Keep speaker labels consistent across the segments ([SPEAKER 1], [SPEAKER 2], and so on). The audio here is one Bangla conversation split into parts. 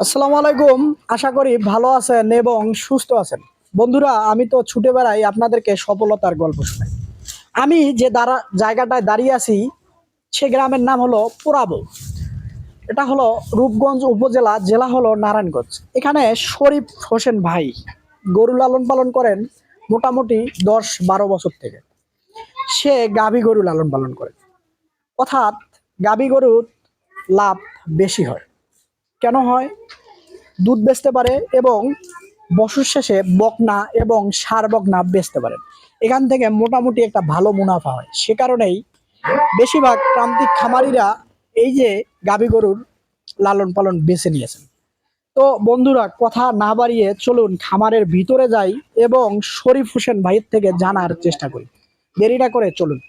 [SPEAKER 1] আসসালামু আলাইকুম। আশা করি ভালো আছেন এবং সুস্থ আছেন। বন্ধুরা, আমি তো ছুটে বেড়াই আপনাদেরকে সফলতার গল্প শোনাই। আমি যে দাঁড়া, জায়গাটায় দাঁড়িয়ে আছি, সে গ্রামের নাম হলো পোড়াবো। এটা হলো রূপগঞ্জ উপজেলা, জেলা হলো নারায়ণগঞ্জ। এখানে শরীফ হোসেন ভাই গরু লালন পালন করেন মোটামুটি দশ বারো বছর থেকে। সে গাভী গরু লালন পালন করে। অর্থাৎ গাভী গরুর লাভ বেশি হয়। কেন হয়? দুধ বেচতে পারে এবং বছর শেষে বকনা এবং সার বকনা বেচতে পারেন এখান থেকে মোটামুটি একটা ভালো মুনাফা হয়। সে কারণেই বেশিরভাগ প্রান্তিক খামারিরা এই যে গাভী গরুর লালন পালন বেছে নিয়েছেন। তো বন্ধুরা, কথা না বাড়িয়ে চলুন খামারের ভিতরে যাই এবং শরীফ হোসেন ভাইয়ের থেকে জানার চেষ্টা করি। দেরি না করে চলুন।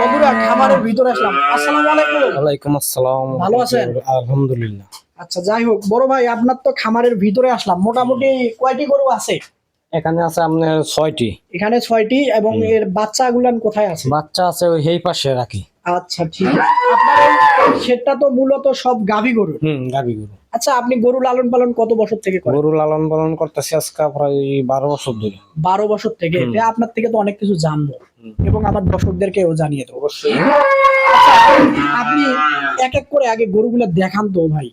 [SPEAKER 1] বন্ধুরা খামারের ভিতরে আসলাম। আসসালামু আলাইকুম।
[SPEAKER 2] ওয়ালাইকুম আসসালাম।
[SPEAKER 1] ভালো আছেন?
[SPEAKER 2] আলহামদুলিল্লাহ।
[SPEAKER 1] আচ্ছা যাই হোক বড় ভাই আপনার তো খামারের ভিতরে আসলাম। মোটামুটি কয়টি গরু আছে?
[SPEAKER 2] এখানে আছে আপনার ছয়টি।
[SPEAKER 1] এখানে ছয়টি এবং এর বাচ্চাগুলান কোথায় আছে?
[SPEAKER 2] বাচ্চা আছে ওই এই পাশে রাখি
[SPEAKER 1] আচ্ছা ঠিক আছে। আপনার সেটটা তো মূলত সব গাভী গরু
[SPEAKER 2] হুম গাবি গরু।
[SPEAKER 1] আচ্ছা আপনি গরু লালন পালন কত বছর থেকে করেন?
[SPEAKER 2] গরু লালন পালন করতেছি আজকে প্রায় বারো বছর ধরে।
[SPEAKER 1] বারো বছর থেকে। আপনার থেকে তো অনেক কিছু জানব। এবং আমার দর্শকদেরকেও জানিয়ে দেবো।
[SPEAKER 2] অবশ্যই।
[SPEAKER 1] আপনি এক এক করে আগে গরুগুলো দেখান তো ভাই।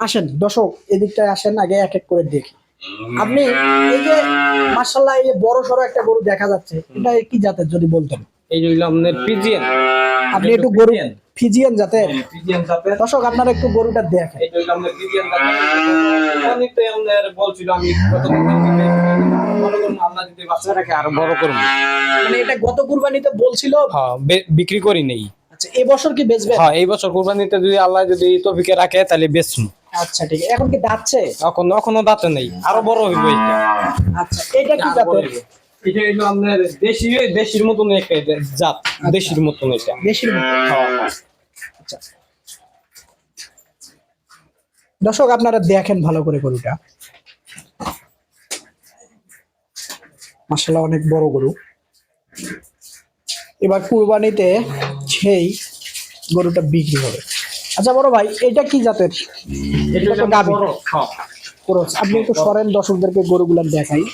[SPEAKER 1] আসেন দর্শক এদিকটায় আসেন আগে এক এক করে দেখি। আপনি এই যে মার্শাল্লাহ এই যে বড় সড়ো একটা গরু দেখা যাচ্ছে এটা কি জাতের যদি বলতেন?
[SPEAKER 2] এই যে হইল আপনার পিজিএন
[SPEAKER 1] আপনি একটু গরু ফিজিয়ান জাতের?
[SPEAKER 2] পিজিএন জাতের।
[SPEAKER 1] দর্শক আপনারা একটু গরুটা দেখেন।
[SPEAKER 2] এই যে হইল আপনার পিজিএন জাতের। অনেকটাই আপনার বলছিল আমি কত আল্লাহ যদি বাচ্চা আরও বড় করব
[SPEAKER 1] মানে এটা গত কুরবানিতে বলছিল?
[SPEAKER 2] হ্যাঁ বিক্রি করি নেই।
[SPEAKER 1] আচ্ছা এবছর কি বেচবে
[SPEAKER 2] হ্যাঁ এই বছর কোরবানিতে যদি আল্লাহ যদি তফিকে রাখে তাহলে বেচমু
[SPEAKER 1] আচ্ছা ঠিক। এখন কি দাচ্ছে
[SPEAKER 2] এখন এখনও দাঁতে নেই। আরও বড় হইব এটা।
[SPEAKER 1] আচ্ছা এটা কি
[SPEAKER 2] এটা দেশি দেশির মতন একটা এটা জাত দেশির মতন এটা।
[SPEAKER 1] দেশির মতো
[SPEAKER 2] হ্যাঁ।
[SPEAKER 1] আচ্ছা। দর্শক আপনারা দেখেন ভালো করে গরুটা। মাসাল্লাহ অনেক বড় গরু। এবার কুরবানিতে সেই গরুটা বিক্রি হবে। আচ্ছা বড় ভাই এটা কি জাতের?
[SPEAKER 2] এটা
[SPEAKER 1] তো। ক্রস আপনি একটু সরেন দর্শকদেরকে গরুগুলা দেখাই।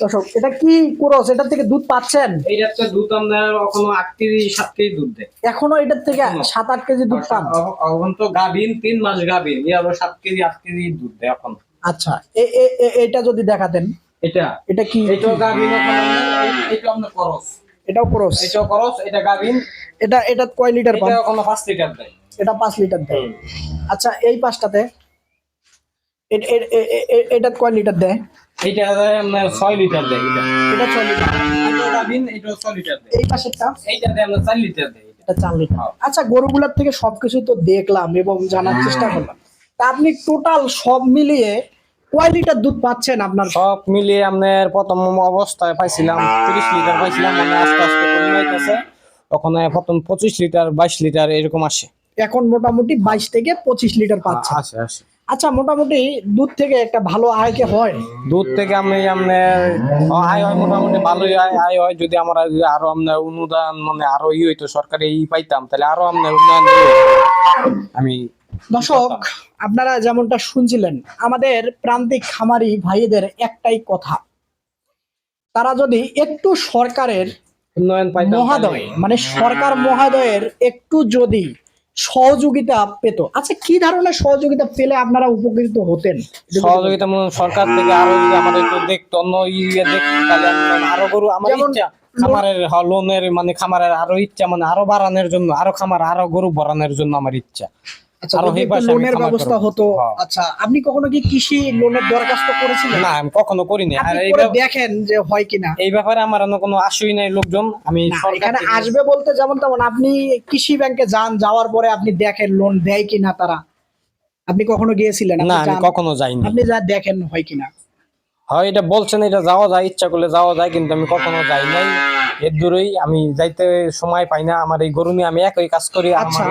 [SPEAKER 1] দর্শক এটা কি ক্রস এটা থেকে দুধ পাচ্ছেন?
[SPEAKER 2] তো দুধ আপনার এখনও আট কেজি সাত কেজি দুধ দেয়।
[SPEAKER 1] এখনও এটার থেকে সাত আট কেজি দুধ পান?
[SPEAKER 2] এখন তো গাভিন তিন মাস গাভিন এ আবার সাত কেজি আট কেজি দুধ দেয় এখন।
[SPEAKER 1] আচ্ছা এটা যদি দেখাতেন।
[SPEAKER 2] এটা।
[SPEAKER 1] এটা কি?
[SPEAKER 2] গাভিন এই- এটা আপনার করস।
[SPEAKER 1] এটাও ক্রস?
[SPEAKER 2] এটাও করস এটা গাভিন
[SPEAKER 1] এটা এটা কয় লিটার পান
[SPEAKER 2] এটা এখনও পাঁচ লিটার দেয়।
[SPEAKER 1] এটা পাঁচ লিটার দেয়। আচ্ছা এই পাঁচটাতে এটা কয় লিটার দেয়?
[SPEAKER 2] আপনার ছয় লিটার দেয় এটা।
[SPEAKER 1] এটা ছয় লিটার।
[SPEAKER 2] এটাও গাভিন এটাও ছয় লিটার দেয়।
[SPEAKER 1] এই পাশেরটা?
[SPEAKER 2] এইটা দেয় আপনার চার লিটার দেয় এটা।
[SPEAKER 1] এটা লিটার। আচ্ছা গরুগুলার থেকে সবকিছু তো দেখলাম এবং জানার চেষ্টা করলাম। তা আপনি টোটাল সব মিলিয়ে কয় লিটার দুধ পাচ্ছেন আপনার?
[SPEAKER 2] সব মিলিয়ে আপনার প্রথম অবস্থায় পাইছিলাম তিরিশ লিটার পাইছিলাম মানে আস্তে আস্তে কমে ওখানে প্রথম পঁচিশ লিটার বাইশ লিটার এরকম আসে।
[SPEAKER 1] এখন মোটামুটি বাইশ থেকে পঁচিশ লিটার পাচ্ছে।
[SPEAKER 2] আসে আসে।
[SPEAKER 1] আচ্ছা মোটামুটি দুধ থেকে একটা ভালো আয় কি হয়?
[SPEAKER 2] দুধ থেকে আমি আপনার আয় হয় মোটামুটি ভালোই আয় আয় হয়। যদি আমরা আরও আপনার অনুদান মানে আরও ই হইতো সরকারি ই পাইতাম তাহলে আরও আপনার উন্নয়ন আমি
[SPEAKER 1] দর্শক আপনারা যেমনটা শুনছিলেন আমাদের প্রান্তিক খামারি ভাইদের একটাই কথা। তারা যদি একটু সরকারের মহাদয় মানে সরকার মহাদয়ের একটু যদি সহযোগিতা পেত আচ্ছা কি ধরনের সহযোগিতা পেলে আপনারা উপকৃত হতেন?
[SPEAKER 2] সহযোগিতা মনে সরকার থেকে আরও যদি আমাদের একটু দেখতো অন্য ইয়ে দেখতো তাহলে আরও গরু আমার ইচ্ছা খামারের লোনের মানে খামারের আরও ইচ্ছা মানে আরও বাড়ানোর জন্য আরও খামার আরও গরু বাড়ানোর জন্য আমার ইচ্ছা।
[SPEAKER 1] আচ্ছা লোনের ব্যবস্থা হতো।
[SPEAKER 2] হ্যাঁ।
[SPEAKER 1] আচ্ছা আপনি কখনো কি কৃষি লোনের দরখাস্ত করেছিলেন?
[SPEAKER 2] না আমি কখনো করিনি। আর এই
[SPEAKER 1] দেখেন যে হয় কিনা।
[SPEAKER 2] এই ব্যাপারে আমার কোনো আশই নাই লোকজন। আমি
[SPEAKER 1] এখানে আসবে বলতে যেমন তেমন। আপনি কৃষি ব্যাংকে যান যাওয়ার পরে আপনি দেখেন লোন দেয় কিনা তারা। আপনি কখনো গিয়েছিলেন?
[SPEAKER 2] না আমি কখনো যাইনি।
[SPEAKER 1] আপনি যা দেখেন হয় কিনা।
[SPEAKER 2] হয় এটা বলছেন এটা যাওয়া যায় ইচ্ছা করলে যাওয়া যায় কিন্তু আমি কখনো যাই নাই। এর দূরেই আমি যাইতে সময় পাই না। আমার এই গরু নিয়ে আমি একই কাজ করি
[SPEAKER 1] আচ্ছা।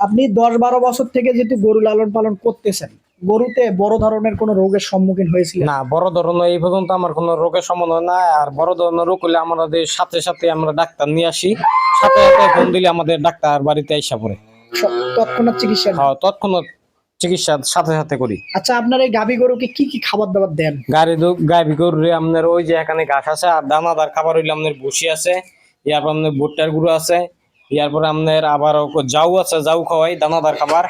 [SPEAKER 1] আপনি দশ বারো বছর থেকে যেহেতু গরু লালন পালন করতেছেন গরুতে বড় ধরনের কোনো রোগের সম্মুখীন হয়েছিল
[SPEAKER 2] না বড় ধরনের এই পর্যন্ত আমার কোনো রোগের সম্বন্ধ নাই আর বড় ধরনের রোগ হলে আমাদের সাথে সাথে আমরা ডাক্তার নিয়ে আসি সাথে সাথে ফোন দিলে আমাদের ডাক্তার বাড়িতে আইসা পড়ে।
[SPEAKER 1] তৎক্ষণাৎ চিকিৎসা।
[SPEAKER 2] হ্যাঁ তৎক্ষণাৎ চিকিৎসার সাথে সাথে করি।
[SPEAKER 1] আচ্ছা আপনার এই গাভী গরুকে কি কি খাবার দাবার দেন?
[SPEAKER 2] গাড়ি গাড়ি গরুরে আপনার ওই যে এখানে ঘাস আছে আর দানাদার খাবার হইলে আপনার বসি আছে ইয়ারপর আপনার ভুট্টার গুঁড়ো আছে ইয়ারপর আপনার আবার যাও আছে যাও খাওয়াই দানাদার খাবার।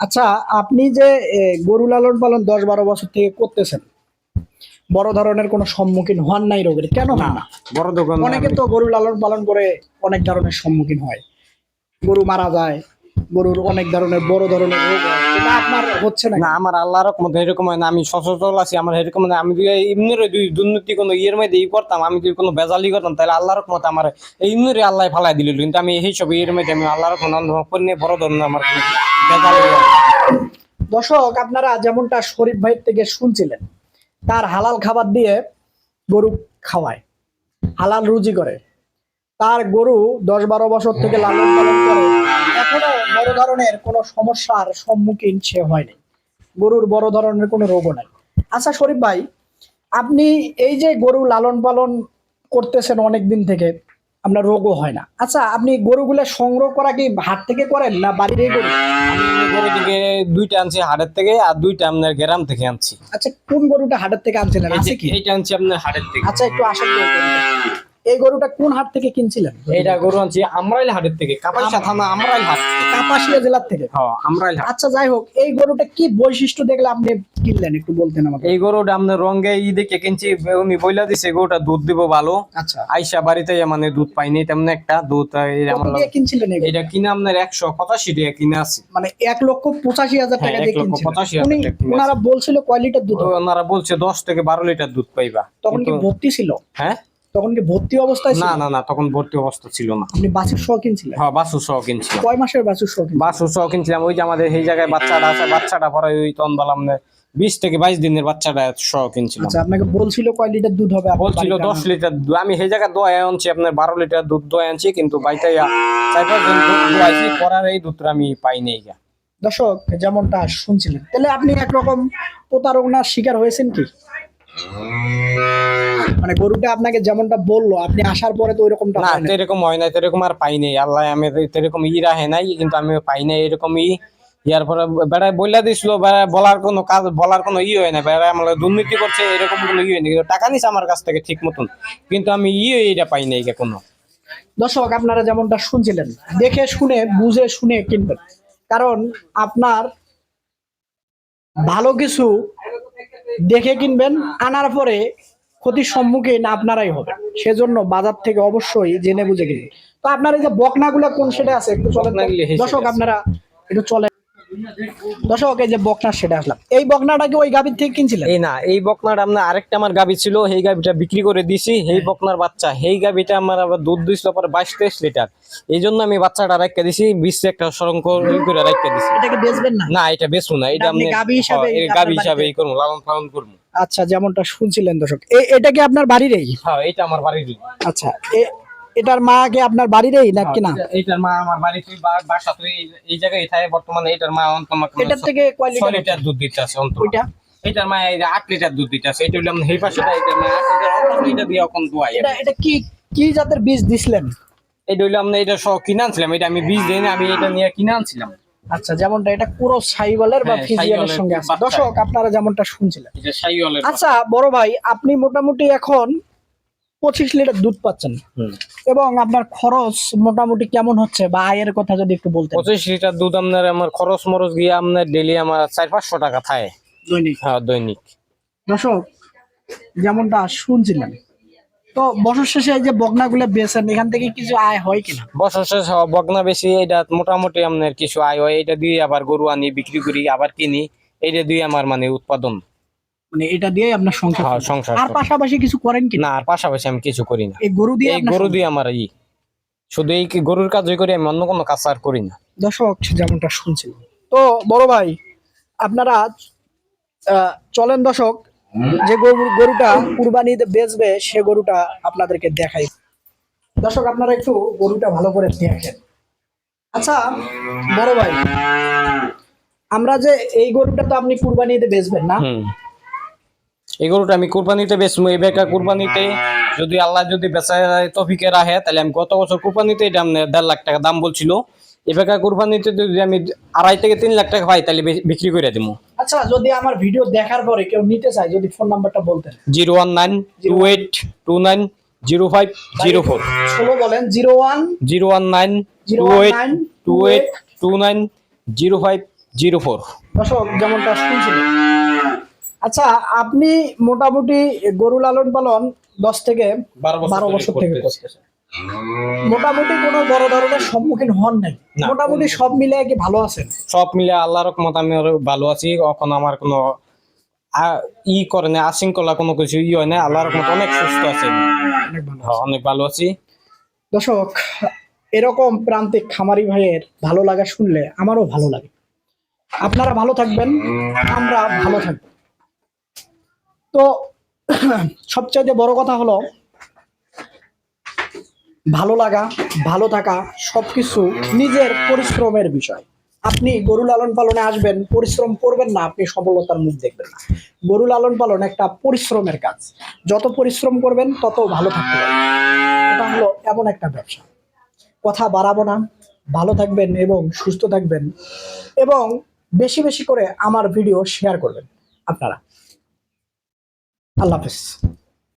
[SPEAKER 1] আচ্ছা আপনি যে গরু লালন পালন দশ বারো বছর থেকে করতেছেন বড় ধরনের কোনো সম্মুখীন হন নাই রোগের? কেন না
[SPEAKER 2] বড় দোকান
[SPEAKER 1] অনেকে তো গরু লালন পালন করে অনেক ধরনের সম্মুখীন হয়। গরু মারা যায় গরুর অনেক ধরনের বড় ধরনের রোগ হয়। এটা আপনার হচ্ছে না
[SPEAKER 2] না আমার আল্লাহর রকমত এরকম হয় না। আমি সচল আছি আমার এরকম না। আমি যদি দুর্নীতি কোনো ইয়ের মধ্যে ই করতাম আমি যদি কোনো বেজালি করতাম তাহলে আল্লাহর রকমত আমার এই এমনির আল্লাহ ফালাই দিল। কিন্তু আমি এই সব ইয়ের মধ্যে আমি আল্লাহর রকম অনুভব বড় ধরনের আমার বেজালি
[SPEAKER 1] দর্শক আপনারা যেমনটা শরীফ ভাইয়ের থেকে শুনছিলেন তার হালাল খাবার দিয়ে গরু খাওয়ায় হালাল রুজি করে। তার গরু দশ বারো বছর থেকে লালন পালন করে এখনও বড় ধরনের কোনো সমস্যার সম্মুখীন সে হয়নি। গরুর বড় ধরনের কোনো রোগও নাই। আচ্ছা শরীফ ভাই আপনি এই যে গরু লালন পালন করতেছেন অনেক দিন থেকে আপনার রোগও হয় না। আচ্ছা আপনি গরুগুলো সংগ্রহ করা কি হাট থেকে করেন না বাড়ির গরু?
[SPEAKER 2] আমি গরু দিকে দুইটা আনছি হাটের থেকে আর দুইটা আপনার গ্রাম থেকে আনছি।
[SPEAKER 1] আচ্ছা কোন গরুটা হাটের থেকে আনছিলেন আছে কি?
[SPEAKER 2] এইটা আনছি আপনার হাটের থেকে।
[SPEAKER 1] আচ্ছা একটু আসেন। এই গরুটা। কোন হাট থেকে কিনছিলেন?
[SPEAKER 2] এইটা গরু আনছি আমরাইল হাটের থেকে কাপাইশা থানা আমরাইল হাট।
[SPEAKER 1] কাপাসিয়া জেলার থেকে?
[SPEAKER 2] হ্যাঁ আমরাইল হাট।
[SPEAKER 1] আচ্ছা যাই হোক এই গরুটা কি বৈশিষ্ট্য দেখলে আপনি কিনলেন? একটু বলতেন আমাকে।
[SPEAKER 2] এই গরুটা আপনার রঙে ই দেখে কিনছি উনি বইলা দিছে গরুটা দুধ দিব ভালো।
[SPEAKER 1] আচ্ছা।
[SPEAKER 2] আইসা বাড়িতে মানে দুধ পাইনি তেমন একটা দুধ
[SPEAKER 1] দিয়ে কিনছিলেন?
[SPEAKER 2] এটা কিনে আপনার একশো পঁচাশি টাকা কিনে আছে।
[SPEAKER 1] মানে এক লক্ষ পঁচাশি হাজার টাকা
[SPEAKER 2] হ্যাঁ,
[SPEAKER 1] দিয়ে
[SPEAKER 2] এক লক্ষ
[SPEAKER 1] কিনছিলেন।
[SPEAKER 2] টাকা।
[SPEAKER 1] ওনারা বলছিল কয় লিটার দুধ?
[SPEAKER 2] ওনারা বলছে দশ থেকে বারো লিটার দুধ পাইবা।
[SPEAKER 1] তখন কি ভর্তি ছিল?
[SPEAKER 2] হ্যাঁ?
[SPEAKER 1] তখন কি ভর্তি অবস্থায়
[SPEAKER 2] না না না তখন ভর্তি অবস্থা ছিল না।
[SPEAKER 1] আপনি বাছুর সহ কিনছিলেন?
[SPEAKER 2] হ্যাঁ বাসু সহ কিনছিলাম।
[SPEAKER 1] কয় মাসের বাছুর সহ কিনছিলেন?
[SPEAKER 2] বাসু সহ কিনছিলাম। ওই যে আমাদের এই জায়গায় বাচ্চাটা আছে বাচ্চাটা পরে ওই তখন বললাম না, বিশ থেকে বাইশ দিনের বাচ্চাটা সহ কিনছিলাম।
[SPEAKER 1] আচ্ছা আপনাকে বলছিল কয় লিটার দুধ হবে
[SPEAKER 2] বলছিল দশ লিটার দুধ। আমি সেই জায়গায় দোয়া আনছি আপনার বারো লিটার দুধ দোয়া আনছি কিন্তু বাইতে চার পাঁচ দিন দুধ দোয়াইছি পরার এই দুধটা আমি পাই নাই
[SPEAKER 1] দর্শক যেমনটা শুনছিলেন তাহলে আপনি একরকম প্রতারণার শিকার হয়েছেন কি? মানে গরুটা আপনাকে যেমনটা বলল আপনি আসার পরে তো ওইরকমটা
[SPEAKER 2] না
[SPEAKER 1] না।
[SPEAKER 2] এরকম হয় না এরকম আর পাই নাই। আল্লাহ আমি এরকম ই রাহে নাই কিন্তু আমি পাই নাই এরকম ই ইয়ার পরে বেড়ায় বইলা দিছিল বলার কোনো কাজ বলার কোনো ই হয় না বেড়ায় আমার দুর্নীতি করছে এরকম কোনো ই হয় না কিন্তু টাকা নিছে আমার কাছ থেকে ঠিক মতন। কিন্তু আমি ই এটা পাই নাই কোনো।
[SPEAKER 1] দর্শক আপনারা যেমনটা শুনছিলেন দেখে শুনে বুঝে শুনে কিনবেন। কারণ আপনার ভালো কিছু দেখে কিনবেন আনার পরে ক্ষতির সম্মুখীন আপনারাই হবে সেজন্য বাজার থেকে অবশ্যই জেনে বুঝে কিনবেন তো আপনার এই যে বকনাগুলো কোন সেটা আছে একটু
[SPEAKER 2] চলে।
[SPEAKER 1] দর্শক আপনারা একটু চলে দর্শক এই যে সেটা আসলাম। এই বকনাটা কি ওই গাভীর থেকে কিনছিলেন?
[SPEAKER 2] এই না এই বকনার আপনার আরেকটা আমার গাবি ছিল এই গাবিটা বিক্রি করে দিছি এই বকনার বাচ্চা। এই গাবিটা আমার আবার দুধ দিছিল পরে বাইশ তেইশ লিটার। এই জন্য আমি বাচ্চাটা রাখতে দিছি বিশ একটা করে রাখতে দিছি।
[SPEAKER 1] এটাকে বেচবেন না?
[SPEAKER 2] না এটা বেচবো না এটা
[SPEAKER 1] আপনি গাভী হিসাবে
[SPEAKER 2] হ্যাঁ, এই গাভী হিসাবে ই করব লালন পালন করব।
[SPEAKER 1] আচ্ছা যেমনটা শুনছিলেন দর্শক এটা কি আপনার বাড়িরই?
[SPEAKER 2] হ্যাঁ এটা আমার বাড়ির
[SPEAKER 1] আচ্ছা এটার মা কি আপনার বাড়িরই না
[SPEAKER 2] এইটার মা আমার বাড়িতে বাসা তো এই- জায়গায় থাকে বর্তমানে এটার মা অন্ত আমাকে
[SPEAKER 1] এটার থেকে কয় লিটার
[SPEAKER 2] দুধ দিতে আছে অন্ত
[SPEAKER 1] ওইটা?
[SPEAKER 2] এটার মা এই যে আট লিটার দুধ দিতে আছে। এটা এই পাশেটা এটার মা আট লিটার অন্ত এটা দিয়ে এখন দোয়াই
[SPEAKER 1] এটা এটা কি কি জাতের বীজ দিছিলেন?
[SPEAKER 2] এটা হইল আমরা এটা সব কিনে আনছিলাম। এটা আমি বীজ দিই আমি এটা নিয়ে কিনে আনছিলাম।
[SPEAKER 1] আচ্ছা যেমনটা এটা পুরো সাইবলের বা
[SPEAKER 2] হ্যাঁ, সাইওয়ালের
[SPEAKER 1] সঙ্গে আছে। দর্শক আপনারা যেমনটা শুনছিলেন।
[SPEAKER 2] এটা সাইওয়ালের
[SPEAKER 1] আচ্ছা বড় ভাই আপনি মোটামুটি এখন পঁচিশ লিটার দুধ পাচ্ছেন। এবং আপনার খরচ মোটামুটি কেমন হচ্ছে বা আয়ের কথা যদি একটু বলতে
[SPEAKER 2] পঁচিশ লিটার দুধ আপনার আমার খরচ মরচ গিয়ে আপনার ডেলি আমার চার পাঁচশো টাকা থাকে।
[SPEAKER 1] দৈনিক?
[SPEAKER 2] হ্যাঁ দৈনিক।
[SPEAKER 1] দর্শক যেমনটা শুনছিলেন তো বছর শেষে এই যে বগনাগুলো বেচেন এখান থেকে কিছু আয় হয় কিনা?
[SPEAKER 2] বছর শেষ বগনা বেশি এটা মোটামুটি আপনার কিছু আয় হয় এটা দিয়ে আবার গরু আনি বিক্রি করি আবার কিনি এটা দিয়ে আমার মানে উৎপাদন।
[SPEAKER 1] মানে এটা দিয়ে আপনার সংসার
[SPEAKER 2] হ্যাঁ, সংসার
[SPEAKER 1] আর পাশাপাশি কিছু করেন কিনা
[SPEAKER 2] না আর পাশাপাশি আমি কিছু করি না।
[SPEAKER 1] এই গরু দিয়ে
[SPEAKER 2] গরু দিয়ে আমার ই। শুধু এই গরুর কাজই করি আমি অন্য কোনো কাজ আর করি না।
[SPEAKER 1] দর্শক যেমনটা শুনছিলেন তো বড় ভাই আপনারা আহ, চলেন দর্শক যে গরু গরুটা কুরবানিতে বেচবে সে গরুটা আপনাদেরকে দেখাই। দর্শক আপনারা একটু গরুটা ভালো করে দেখেন। আচ্ছা বড় ভাই আমরা যে এই গরুটা তো আপনি কুরবানিতে বেচবেন না
[SPEAKER 2] এই গরুটা আমি কুরবানিতে বেচবো এই বেকার কুরবানিতে যদি আল্লাহ যদি বেচা তফিকে রাখে তাহলে আমি গত বছর কুরবানিতে এটা দেড় লাখ টাকা দাম বলছিল। এবার কুরবানিতে যদি আমি আড়াই থেকে তিন লাখ টাকা পাই তাহলে বিক্রি করে দিব
[SPEAKER 1] আচ্ছা যদি আমার ভিডিও দেখার পরে কেউ নিতে চায় যদি ফোন নাম্বারটা বলতেন।
[SPEAKER 2] Zero one nine two eight two nine zero five zero four.
[SPEAKER 1] ষোলো বলেন zero one
[SPEAKER 2] zero one nine two eight two eight two nine zero five zero four.
[SPEAKER 1] দর্শক যেমনটা শুনছিলেন। আচ্ছা আপনি মোটামুটি গরু লালন পালন দশ থেকে
[SPEAKER 2] বারো বছর
[SPEAKER 1] থেকে করতেছেন। মোটামুটি কোনো বড় ধরনের সম্মুখীন হন নাই? মোটামুটি সব মিলে কি ভালো আছেন?
[SPEAKER 2] সব মিলে আল্লাহর রকমত আমি ভালো আছি। এখন আমার কোনো ই করে না আশৃঙ্খলা কোনো কিছু ই হয় না আল্লাহর রকমত অনেক সুস্থ আছে।
[SPEAKER 1] অনেক ভালো
[SPEAKER 2] হ্যাঁ, অনেক ভালো আছি।
[SPEAKER 1] দর্শক এরকম প্রান্তিক খামারি ভাইয়ের ভালো লাগা শুনলে আমারও ভালো লাগে। আপনারা ভালো থাকবেন আমরা ভালো থাকব। তো সবচাইতে বড় কথা হলো, ভালো লাগা, ভালো থাকা সবকিছু নিজের পরিশ্রমের বিষয়। আপনি গরু লালন পালনে আসবেন, পরিশ্রম করবেন না, আপনি সফলতার মুখ দেখবেন না। গরু লালন পালন একটা পরিশ্রমের কাজ। যত পরিশ্রম করবেন, তত ভালো পারবেন। এটা হলো এমন একটা ব্যবসা। কথা বাড়াবো না, ভালো থাকবেন এবং সুস্থ থাকবেন। এবং বেশি বেশি করে আমার ভিডিও শেয়ার করবেন আপনারা। আল্লাহ হাফেজ।